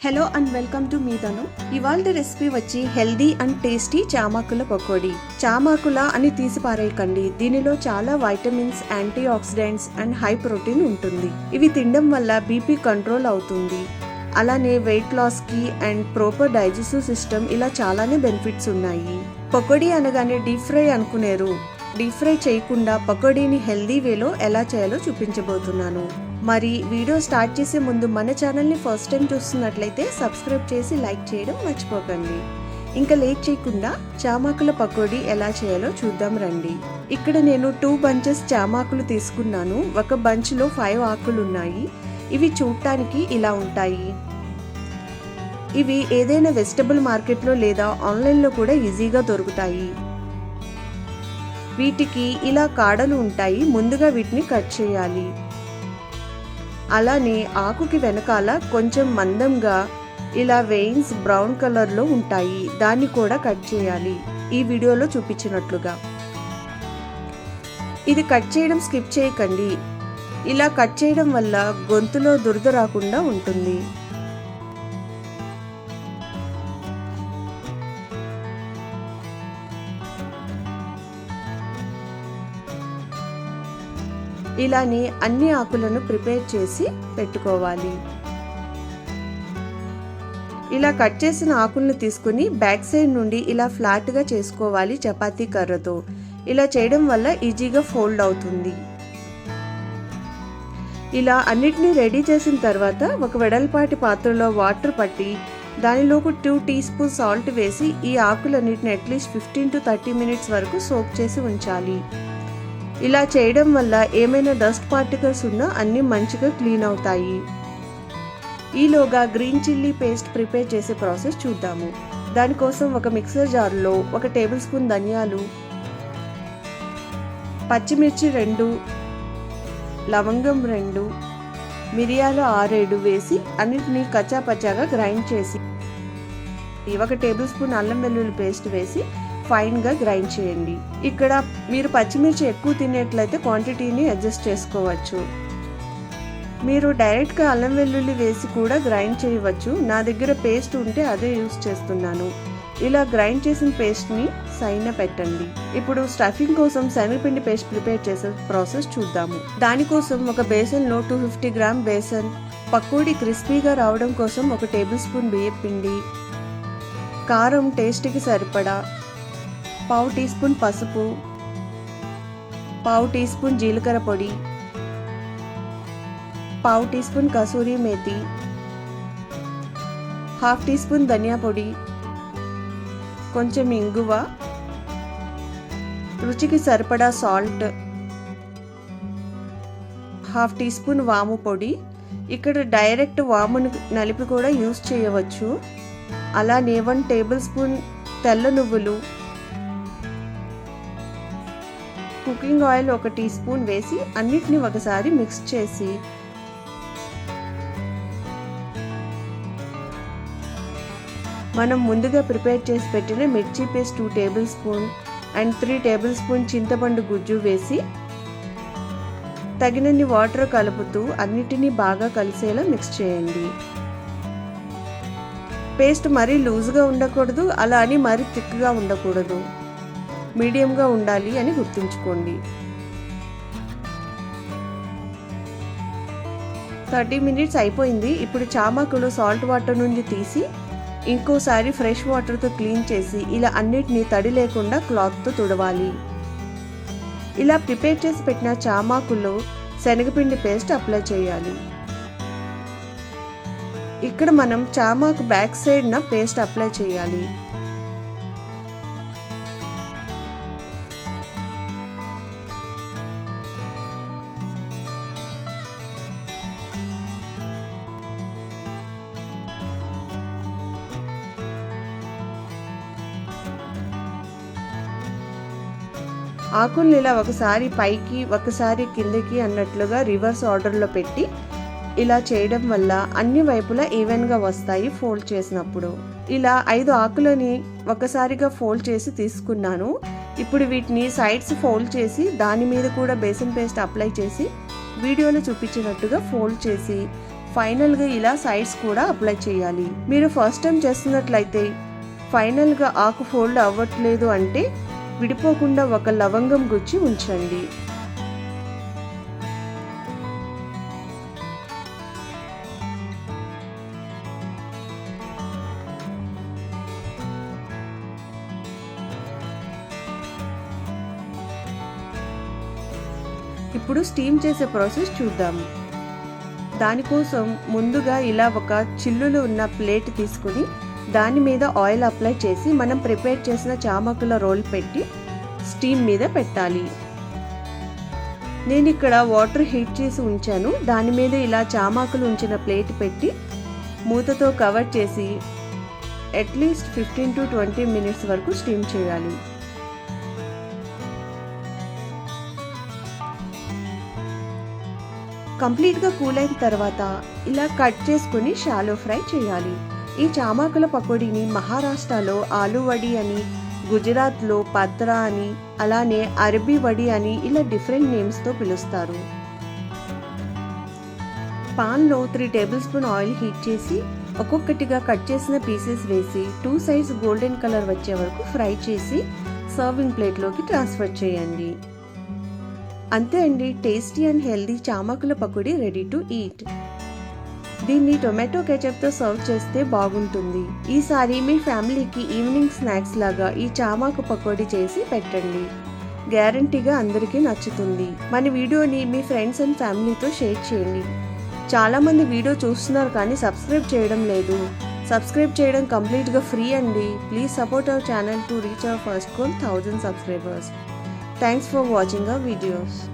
Hello and welcome to మీదను ఇవాళ recipe వచ్చి హెల్దీ అండ్ టేస్టీ చామాకుల పకోడీ. చామాకుల అని తీసి పారేయకండి దీనిలో చాలా vitamins antioxidants and high protein ఉంటుంది. ఇవి తినడం వల్ల బీపీ కంట్రోల్ అవుతుంది. అలానే వెయిట్ లాస్కి అండ్ ప్రాపర్ డైజెస్టివ్ సిస్టమ్ ఇలా చాలానే బెనిఫిట్స్ ఉన్నాయి. పకోడీ అనగానే డీప్ ఫ్రై అనుకునేరు. డీప్ ఫ్రై చేయకుండా పకోడీని హెల్దీ వేలో ఎలా చేయాలో చూపించబోతున్నాను. మరి వీడియో స్టార్ట్ చేసే ముందు మన ఛానల్ని ఫస్ట్ టైం చూస్తున్నట్లయితే సబ్స్క్రైబ్ చేసి లైక్ చేయడం మర్చిపోకండి. ఇంకా లేట్ చేయకుండా చామాకుల పకోడీ ఎలా చేయాలో చూద్దాం రండి. ఇక్కడ నేను టూ బంచెస్ చామాకులు తీసుకున్నాను. ఒక బంచ్లో ఫైవ్ ఆకులు ఉన్నాయి ఇవి చూడటానికి ఇలా ఉంటాయి. ఇవి ఏదైనా వెజిటబుల్ మార్కెట్లో లేదా ఆన్లైన్లో కూడా ఈజీగా దొరుకుతాయి. వీటికి ఇలా కాడలు ఉంటాయి ముందుగా వీటిని కట్ చేయాలి. అలానే ఆకుకి వెనకాల కొంచెం మందంగా ఇలా వెయిన్స్ బ్రౌన్ కలర్లో ఉంటాయి దాన్ని కూడా కట్ చేయాలి. ఈ వీడియోలో చూపించినట్లుగా. ఇది కట్ చేయడం స్కిప్ చేయకండి. ఇలా కట్ చేయడం వల్ల గొంతులో దురద రాకుండా ఉంటుంది. ఇలానే అన్ని ఆకులను ప్రిపేర్ చేసి పెట్టుకోవాలి. ఇలా కట్ చేసిన ఆకులను తీసుకుని బ్యాక్ సైడ్ నుండి ఇలా ఫ్లాట్గా చేసుకోవాలి చపాతీ కర్రతో. ఇలా చేయడం వల్ల ఈజీగా ఫోల్డ్ అవుతుంది. ఇలా అన్నిటినీ రెడీ చేసిన తర్వాత ఒక వెడల్పాటి పాత్రలో వాటర్ పట్టి దానిలోకి టూ టీ స్పూన్ సాల్ట్ వేసి ఈ ఆకులన్నిటిని at least fifteen to thirty minutes వరకు సోక్ చేసి ఉంచాలి. ఇలా చేయడం వల్ల ఏమైనా డస్ట్ పార్టికల్స్ ఉన్నా అన్నీ మంచిగా క్లీన్ అవుతాయి. ఈలోగా గ్రీన్ చిల్లీ పేస్ట్ ప్రిపేర్ చేసే ప్రాసెస్ చూద్దాము. దానికోసం ఒక మిక్సర్ జార్లో ఒక టేబుల్ స్పూన్ ధనియాలు పచ్చిమిర్చి రెండు లవంగం రెండు మిరియాలు ఆరేడు వేసి అన్నిటినీ కచ్చాపచ్చాగా గ్రైండ్ చేసి ఒక టేబుల్ స్పూన్ అల్లం వెల్లుల్లి పేస్ట్ వేసి ఫైన్గా గ్రైండ్ చేయండి. ఇక్కడ మీరు పచ్చిమిర్చి ఎక్కువ తినేట్లయితే క్వాంటిటీని అడ్జస్ట్ చేసుకోవచ్చు. మీరు డైరెక్ట్గా అల్లం వెల్లుల్లి వేసి కూడా గ్రైండ్ చేయవచ్చు. నా దగ్గర పేస్ట్ ఉంటే అదే యూస్ చేస్తున్నాను. ఇలా గ్రైండ్ చేసిన పేస్ట్ని సైన పెట్టండి. ఇప్పుడు స్టఫింగ్ కోసం శనగపిండి పేస్ట్ ప్రిపేర్ చేసే ప్రాసెస్ చూద్దాము. దానికోసం ఒక బేసన్లో two fifty gram besan pakodi క్రిస్పీగా రావడం కోసం ఒక టేబుల్ స్పూన్ బియ్యం పిండి కారం టేస్ట్కి సరిపడా పావు టీ స్పూన్ పసుపు పావు టీ స్పూన్ జీలకర్ర పొడి పావు teaspoon kasuri methi half teaspoon ధనియా పొడి కొంచెం ఇంగువ రుచికి సరిపడా సాల్ట్ హాఫ్ టీ స్పూన్ వాము పొడి. ఇక్కడ డైరెక్ట్ వామును నలిపి కూడా యూస్ చేయవచ్చు. అలానే వన్ టేబుల్ స్పూన్ తెల్ల నువ్వులు కుకింగ్ ఆయిల్ ఒక టీ స్పూన్ వేసి అన్నిటిని ఒకసారి మిక్స్ చేసి మనం ముందుగా ప్రిపేర్ చేసి పెట్టిన మిర్చి paste two tablespoon and three tablespoon చింతపండు గుజ్జు వేసి తగినన్ని వాటర్ కలుపుతూ అన్నిటినీ బాగా కలిసేలా మిక్స్ చేయండి. పేస్ట్ మరీ లూజ్గా ఉండకూడదు అలా అని మరీ థిక్గా ఉండకూడదు. మీడియంగా ఉండాలి అని గుర్తుంచుకోండి. థర్టీ మినిట్స్ అయిపోయింది. ఇప్పుడు చామాకులు సాల్ట్ వాటర్ నుండి తీసి ఇంకోసారి ఫ్రెష్ వాటర్తో క్లీన్ చేసి ఇలా అన్నిటినీ తడి లేకుండా క్లాత్తో తుడవాలి. ఇలా ప్రిపేర్ చేసి పెట్టిన చామాకులో శనగపిండి పేస్ట్ అప్లై చేయాలి. ఇక్కడ మనం చామాకు బ్యాక్ సైడ్న పేస్ట్ అప్లై చేయాలి. ఆకుల్ని ఇలా ఒకసారి పైకి ఒకసారి కిందకి అన్నట్లుగా రివర్స్ ఆర్డర్లో పెట్టి ఇలా చేయడం వల్ల అన్ని వైపులా ఈవెన్గా వస్తాయి ఫోల్డ్ చేసినప్పుడు. ఇలా ఐదు ఆకులని ఒకసారిగా ఫోల్డ్ చేసి తీసుకున్నాను. ఇప్పుడు వీటిని సైడ్స్ ఫోల్డ్ చేసి దాని మీద కూడా బేసన్ పేస్ట్ అప్లై చేసి వీడియోలో చూపించినట్టుగా ఫోల్డ్ చేసి ఫైనల్గా ఇలా సైడ్స్ కూడా అప్లై చేయాలి. మీరు ఫస్ట్ టైం చేస్తున్నట్లయితే ఫైనల్గా ఆకు ఫోల్డ్ అవ్వట్లేదు అంటే విడిపోకుండా ఒక లవంగం గుచ్చి ఉంచండి. ఇప్పుడు స్టీమ్ చేసే ప్రాసెస్ చూద్దాం. దానికోసం ముందుగా ఇలా ఒక చిల్లులు ఉన్న ప్లేట్ తీసుకుని దాని మీద ఆయిల్ అప్లై చేసి మనం ప్రిపేర్ చేసిన చామకుల రోల్ పెట్టి స్టీమ్ మీద పెట్టాలి. నేను ఇక్కడ వాటర్ హీట్ చేసి ఉంచాను. దాని మీద ఇలా చామాకులు ఉంచిన ప్లేట్ పెట్టి మూతతో కవర్ చేసి at least fifteen to twenty minutes వరకు స్టీమ్ చేయాలి. కంప్లీట్గా కూల్ అయిన తర్వాత ఇలా కట్ చేసుకుని షాలో ఫ్రై చేయాలి. ఈ చామాకుల పకోడీని మహారాష్ట్రలో ఆలు వడి అని గుజరాత్లో పత్రా అని అలానే అరబీ వడి అని ఇలా డిఫరెంట్ నేమ్స్తో పిలుస్తారు. పాన్లో three tablespoon oil heat చేసి ఒక్కొక్కటిగా కట్ చేసిన పీసెస్ వేసి టూ సైజ్ గోల్డెన్ కలర్ వచ్చే వరకు ఫ్రై చేసి సర్వింగ్ ప్లేట్లోకి ట్రాన్స్ఫర్ చేయండి. అంతే అండి టేస్టీ అండ్ హెల్దీ చామాకుల పకోడీ రెడీ టు ఈట్. దీన్ని టొమాటో కెచప్తో సర్వ్ చేస్తే బాగుంటుంది. ఈసారి మీ ఫ్యామిలీకి ఈవినింగ్ స్నాక్స్ లాగా ఈ చామాకు పకోడీ చేసి పెట్టండి. గ్యారంటీగా అందరికీ నచ్చుతుంది. మన వీడియోని మీ ఫ్రెండ్స్ అండ్ ఫ్యామిలీతో షేర్ చేయండి. చాలామంది వీడియో చూస్తున్నారు కానీ సబ్స్క్రైబ్ చేయడం లేదు. సబ్స్క్రైబ్ చేయడం కంప్లీట్గా ఫ్రీ అండి. Please support our channel to reach our first goal thousand subscribers. Thanks for watching our videos.